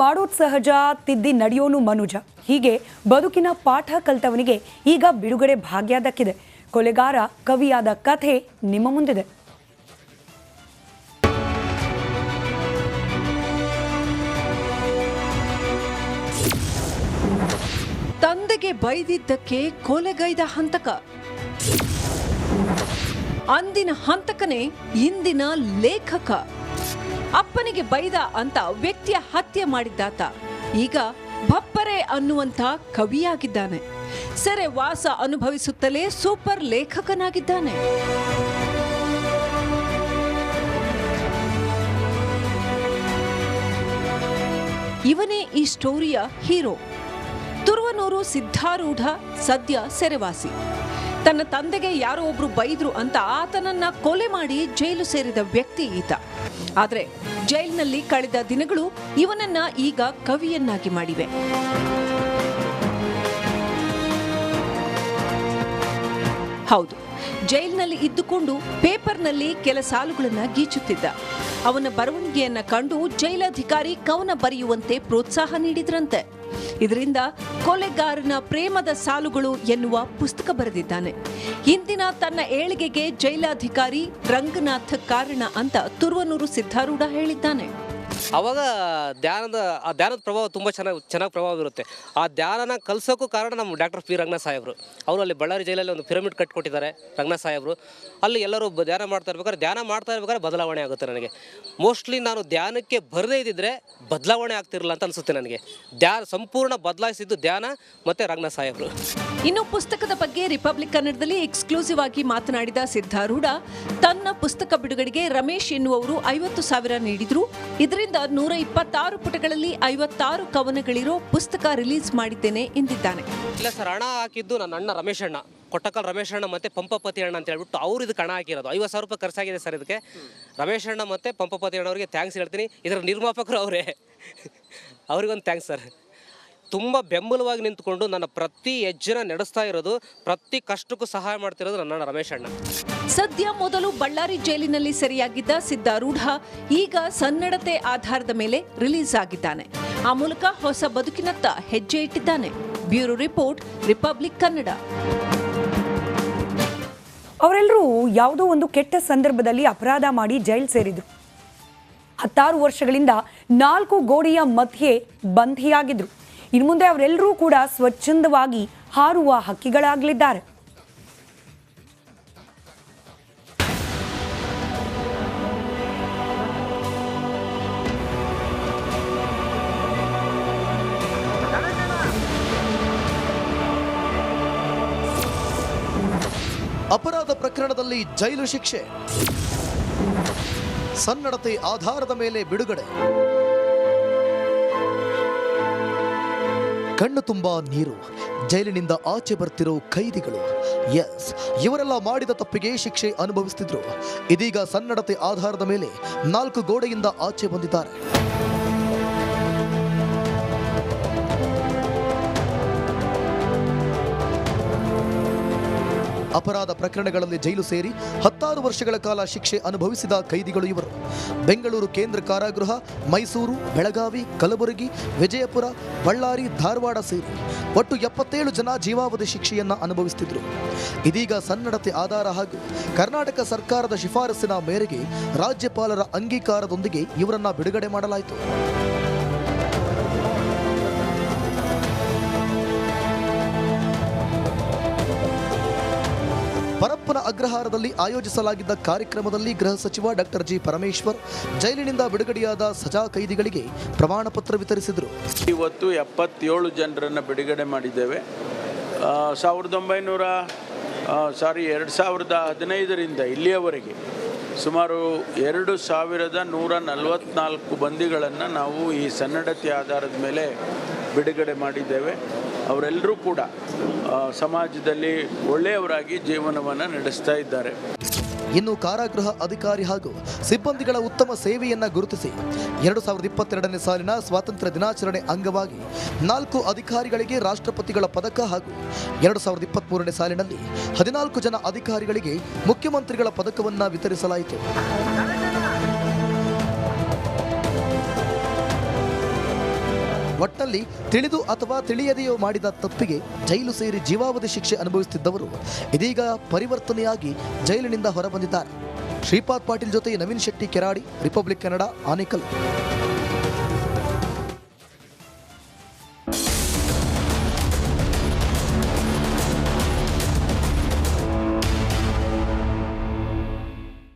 ಮಾಡೋದ್ ಸಹಜ, ತಿದ್ದಿ ನಡೆಯೋನು ಮನುಜ. ಹೀಗೆ ಬದುಕಿನ ಪಾಠ ಕಲ್ತವನಿಗೆ ಈಗ ಬಿಡುಗಡೆ ಭಾಗ್ಯ ದಕ್ಕಿದೆ ಕೊಲೆಗಾರ ಕವಿಯಾದ ಕಥೆ ನಿಮ್ಮ ಮುಂದಿದೆ. ತಂದೆಗೆ ಬೈದಿದ್ದಕ್ಕೆ ಕೊಲೆಗೈದ ಹಂತಕ. ಅಂದಿನ ಹಂತಕನೇ ಇಂದಿನ ಲೇಖಕ. ಅಪ್ಪನಿಗೆ ಬೈದ ಅಂತ ವ್ಯಕ್ತಿಯ ಹತ್ಯೆ ಮಾಡಿದ್ದಾತ. ಈಗ ಭಪ್ಪರೆ ಅನ್ನುವಂಥ ಕವಿಯಾಗಿದ್ದಾನೆ. ಸೆರೆ ವಾಸ ಅನುಭವಿಸುತ್ತಲೇ ಸೂಪರ್ ಲೇಖಕನಾಗಿದ್ದಾನೆ. ಇವನೇ ಈ ಸ್ಟೋರಿಯ ಹೀರೋ. ತುರುವನೂರು ಸಿದ್ಧಾರೂಢ ಸದ್ಯ ಸೆರೆವಾಸಿ. ತನ್ನ ತಂದೆಗೆ ಯಾರೋ ಒಬ್ರು ಬೈದ್ರು ಅಂತ ಆತನನ್ನ ಕೊಲೆ ಮಾಡಿ ಜೈಲು ಸೇರಿದ ವ್ಯಕ್ತಿ ಈತ. ಆದ್ರೆ ಜೈಲಿನಲ್ಲಿ ಕಳೆದ ದಿನಗಳು ಇವನನ್ನ ಈಗ ಕವಿಯನ್ನಾಗಿ ಮಾಡಿವೆ. ಹೌದು, ಜೈಲಿನಲ್ಲಿ ಇದ್ದುಕೊಂಡು ಪೇಪರ್ನಲ್ಲಿ ಕೆಲ ಸಾಲುಗಳನ್ನ ಗೀಚುತ್ತಿದ್ದ. ಅವನ ಬರವಣಿಗೆಯನ್ನ ಕಂಡು ಜೈಲಾಧಿಕಾರಿ ಕವನ ಬರೆಯುವಂತೆ ಪ್ರೋತ್ಸಾಹ ನೀಡಿದ್ರಂತೆ. ಇದರಿಂದ ಕೊಲೆಗಾರನ ಪ್ರೇಮದ ಸಾಲುಗಳು ಎನ್ನುವ ಪುಸ್ತಕ ಬರೆದಿದ್ದಾನೆ. ಇಂದಿನ ತನ್ನ ಏಳಿಗೆಗೆ ಜೈಲಾಧಿಕಾರಿ ರಂಗನಾಥ್ ಕಾರಣ ಅಂತ ತುರುವನೂರು ಸಿದ್ಧಾರೂಢ ಹೇಳಿದ್ದಾನೆ. ಅವಾಗ ಧ್ಯಾನದ, ಆ ಧ್ಯಾನದ ಪ್ರಭಾವ ತುಂಬ ಚೆನ್ನಾಗಿ ಚೆನ್ನಾಗಿ ಪ್ರಭಾವ ಬೀರುತ್ತೆ. ಆ ಧ್ಯಾನನ ಕಲಿಸೋಕ್ಕೂ ಕಾರಣ ನಮ್ಮ ಡಾಕ್ಟರ್ ಪಿ ರಂಗನಾಥ್ ಸಾಹೇಬರು ಅವರು ಅಲ್ಲಿ ಬಳ್ಳಾರಿ ಜೈಲಲ್ಲಿ ಒಂದು ಪಿರಮಿಡ್ ಕಟ್ಕೊಟ್ಟಿದ್ದಾರೆ ರಂಗನಾಥ್ ಸಾಹೇಬರು ಅಲ್ಲಿ ಎಲ್ಲರೂ ಧ್ಯಾನ ಮಾಡ್ತಾ ಇರ್ಬೇಕಾದ್ರೆ, ಧ್ಯಾನ ಮಾಡ್ತಾ ಇರ್ಬೇಕಾದ್ರೆ ಬದಲಾವಣೆ ಆಗುತ್ತೆ ನನಗೆ. ಮೋಸ್ಟ್ಲಿ ನಾನು ಧ್ಯಾನಕ್ಕೆ ಬರದೇ ಇದ್ದಿದ್ರೆ ಬದಲಾವಣೆ ಆಗ್ತಿರಲ್ಲ ಅಂತ ಅನಿಸುತ್ತೆ ನನಗೆ. ಧ್ಯಾನ, ಸಂಪೂರ್ಣ ಬದಲಾಯಿಸಿದ್ದು ಧ್ಯಾನ ಮತ್ತು ರಂಗನಾಥ್ ಸಾಹೇಬರು ಇನ್ನು ಪುಸ್ತಕದ ಬಗ್ಗೆ ರಿಪಬ್ಲಿಕ್ ಕನ್ನಡದಲ್ಲಿ ಎಕ್ಸ್ಕ್ಲೂಸಿವ್ ಆಗಿ ಮಾತನಾಡಿದ ಸಿದ್ಧಾರೂಢ, ತನ್ನ ಪುಸ್ತಕ ಬಿಡುಗಡೆಗೆ ರಮೇಶ್ ಎನ್ನುವವರು ಐವತ್ತು ಸಾವಿರ ನೀಡಿದ್ರು. ಇದರಿಂದ ನೂರ ಇಪ್ಪತ್ತಾರು ಪುಟಗಳಲ್ಲಿ ಐವತ್ತಾರು ಕವನಗಳಿರೋ ಪುಸ್ತಕ ರಿಲೀಸ್ ಮಾಡಿದ್ದೇನೆ ಎಂದಿದ್ದಾನೆ. ಇಲ್ಲ ಸರ್, ಹಣ ಹಾಕಿದ್ದು ನನ್ನ ಅಣ್ಣ ರಮೇಶ್ ಅಣ್ಣ. ಕೊಟ್ಟಕಲ್ ರಮೇಶ್ ಅಣ್ಣ ಮತ್ತೆ ಪಂಪಪತಿ ಅಣ್ಣ ಅಂತ ಹೇಳ್ಬಿಟ್ಟು ಅವ್ರು ಇದಕ್ಕೆ ಹಣ ಹಾಕಿರೋದು. ಐವತ್ತು ಸಾವಿರ ರೂಪಾಯಿ ಖರ್ಚಾಗಿದೆ ಸರ್ ಇದಕ್ಕೆ. ರಮೇಶ್ ಅಣ್ಣ ಮತ್ತೆ ಪಂಪಪತಿ ಅಣ್ಣವರಿಗೆ ಥ್ಯಾಂಕ್ಸ್ ಹೇಳ್ತೀನಿ. ಇದರ ನಿರ್ಮಾಪಕರು ಅವರೇ. ಅವ್ರಿಗೊಂದು ಥ್ಯಾಂಕ್ಸ್ ಸರ್. ತುಂಬ ಬೆಂಬಲವಾಗಿ ನಿಂತ್ಕೊಂಡು ನನ್ನ ಪ್ರತಿ ಹೆಜ್ಜೆನ ನಡೆಸ್ತಾ ಇರೋದು ಪ್ರತಿ ಕಷ್ಟಕ್ಕೂ ಸಹಾಯ ಮಾಡ್ತಿರೋದು ನನ್ನ ರಮೇಶ್ ಅಣ್ಣ. ಸದ್ಯ ಮೊದಲು ಬಳ್ಳಾರಿ ಜೈಲಿನಲ್ಲಿ ಸೆರೆಯಾಗಿದ್ದ ಸಿದ್ದಾರೂಢ ಈಗ ಸನ್ನಡತೆ ಆಧಾರದ ಮೇಲೆ ರಿಲೀಸ್ ಆಗಿದ್ದಾನೆ. ಆ ಮೂಲಕ ಹೊಸ ಬದುಕಿನತ್ತ ಹೆಜ್ಜೆ ಇಟ್ಟಿದ್ದಾನೆ. Bureau report republic Kannada. ಅವರೆಲ್ಲರೂ ಯಾವುದೋ ಒಂದು ಕೆಟ್ಟ ಸಂದರ್ಭದಲ್ಲಿ ಅಪರಾಧ ಮಾಡಿ ಜೈಲ್ ಸೇರಿದ್ರು. ಹತ್ತಾರು ವರ್ಷಗಳಿಂದ ನಾಲ್ಕು ಗೋಡೆಯ ಮಧ್ಯೆ ಬಂಧಿಯಾಗಿದ್ರು. ಇನ್ನು ಮುಂದೆ ಅವರೆಲ್ಲರೂ ಕೂಡ ಸ್ವಚ್ಛಂದವಾಗಿ ಹಾರುವ ಹಕ್ಕಿಗಳಾಗಲಿದ್ದಾರೆ. ಅಪರಾಧ ಪ್ರಕರಣದಲ್ಲಿ ಜೈಲು ಶಿಕ್ಷೆ. ಸನ್ನಡತೆ ಆಧಾರದ ಮೇಲೆ ಬಿಡುಗಡೆ. ಕಣ್ಣು ತುಂಬಾ ನೀರು, ಜೈಲಿನಿಂದ ಆಚೆ ಬರ್ತಿರೋ ಖೈದಿಗಳು ಎಸ್ ಇವರೆಲ್ಲ ಮಾಡಿದ ತಪ್ಪಿಗೆ ಶಿಕ್ಷೆ ಅನುಭವಿಸ್ತಿದ್ರು. ಇದೀಗ ಸನ್ನಡತೆ ಆಧಾರದ ಮೇಲೆ ನಾಲ್ಕು ಗೋಡೆಯಿಂದ ಆಚೆ ಬಂದಿದ್ದಾರೆ. ಅಪರಾಧ ಪ್ರಕರಣಗಳಲ್ಲಿ ಜೈಲು ಸೇರಿ ಹತ್ತಾರು ವರ್ಷಗಳ ಕಾಲ ಶಿಕ್ಷೆ ಅನುಭವಿಸಿದ ಕೈದಿಗಳು ಇವರು. ಬೆಂಗಳೂರು ಕೇಂದ್ರ ಕಾರಾಗೃಹ, ಮೈಸೂರು, ಬೆಳಗಾವಿ, ಕಲಬುರಗಿ, ವಿಜಯಪುರ, ಬಳ್ಳಾರಿ, ಧಾರವಾಡ ಸೇರಿ ಒಟ್ಟು ಎಪ್ಪತ್ತೇಳು ಜನ ಜೀವಾವಧಿ ಶಿಕ್ಷೆಯನ್ನ ಅನುಭವಿಸುತ್ತಿದ್ದರು ಇದೀಗ ಸನ್ನಡತೆ ಆಧಾರ ಹಾಗೂ ಕರ್ನಾಟಕ ಸರ್ಕಾರದ ಶಿಫಾರಸ್ಸಿನ ಮೇರೆಗೆ ರಾಜ್ಯಪಾಲರ ಅಂಗೀಕಾರದೊಂದಿಗೆ ಇವರನ್ನ ಬಿಡುಗಡೆ ಮಾಡಲಾಯಿತು. ಪರಪ್ಪನ ಅಗ್ರಹಾರದಲ್ಲಿ ಆಯೋಜಿಸಲಾಗಿದ್ದ ಕಾರ್ಯಕ್ರಮದಲ್ಲಿ ಗೃಹ ಸಚಿವ ಡಾಕ್ಟರ್ ಜಿ ಪರಮೇಶ್ವರ್ ಜೈಲಿನಿಂದ ಬಿಡುಗಡೆಯಾದ ಸಜಾ ಕೈದಿಗಳಿಗೆ ಪ್ರಮಾಣ ಪತ್ರ ವಿತರಿಸಿದರು. ಇವತ್ತು ಎಪ್ಪತ್ತೇಳು ಜನರನ್ನು ಬಿಡುಗಡೆ ಮಾಡಿದ್ದೇವೆ. ಸಾವಿರದ ಒಂಬೈನೂರ ಸಾರಿ ಎರಡು ಸಾವಿರದ ಹದಿನೈದರಿಂದ ಇಲ್ಲಿಯವರೆಗೆ ಸುಮಾರು ಎರಡು ಸಾವಿರದ ನೂರ ನಲವತ್ನಾಲ್ಕು ಬಂದಿಗಳನ್ನು ನಾವು ಈ ಸನ್ನಡತೆ ಆಧಾರದ ಮೇಲೆ ಬಿಡುಗಡೆ ಮಾಡಿದ್ದೇವೆ. ಅವರೆಲ್ಲರೂ ಕೂಡ ಸಮಾಜದಲ್ಲಿ ಒಳ್ಳೆಯವರಾಗಿ ಜೀವನವನ್ನು ನಡೆಸ್ತಾ ಇದ್ದಾರೆ. ಇನ್ನು ಕಾರಾಗೃಹ ಅಧಿಕಾರಿ ಹಾಗೂ ಸಿಬ್ಬಂದಿಗಳ ಉತ್ತಮ ಸೇವೆಯನ್ನು ಗುರುತಿಸಿ ಎರಡು ಸಾವಿರದ ಇಪ್ಪತ್ತೆರಡನೇ ಸಾಲಿನ ಸ್ವಾತಂತ್ರ್ಯ ದಿನಾಚರಣೆ ಅಂಗವಾಗಿ ನಾಲ್ಕು ಅಧಿಕಾರಿಗಳಿಗೆ ರಾಷ್ಟ್ರಪತಿಗಳ ಪದಕ ಹಾಗೂ ಎರಡು ಸಾವಿರದ ಇಪ್ಪತ್ತ್ಮೂರನೇ ಸಾಲಿನಲ್ಲಿ ಹದಿನಾಲ್ಕು ಜನ ಅಧಿಕಾರಿಗಳಿಗೆ ಮುಖ್ಯಮಂತ್ರಿಗಳ ಪದಕವನ್ನು ವಿತರಿಸಲಾಯಿತು. ಒಟ್ಟಲ್ಲಿ ತಿಳಿದು ಅಥವಾ ತಿಳಿಯದೆಯೋ ಮಾಡಿದ ತಪ್ಪಿಗೆ ಜೈಲು ಸೇರಿ ಜೀವಾವಧಿ ಶಿಕ್ಷೆ ಅನುಭವಿಸುತ್ತಿದ್ದವರು ಇದೀಗ ಪರಿವರ್ತನೆಯಾಗಿ ಜೈಲಿನಿಂದ ಹೊರಬಂದಿದ್ದಾರೆ. ಶ್ರೀಪಾದ್ ಪಾಟೀಲ್ ಜೊತೆ ನವೀನ್ ಶೆಟ್ಟಿ ಕೆರಾಡಿ, ರಿಪಬ್ಲಿಕ್ ಕನ್ನಡ, ಆನೇಕಲ್.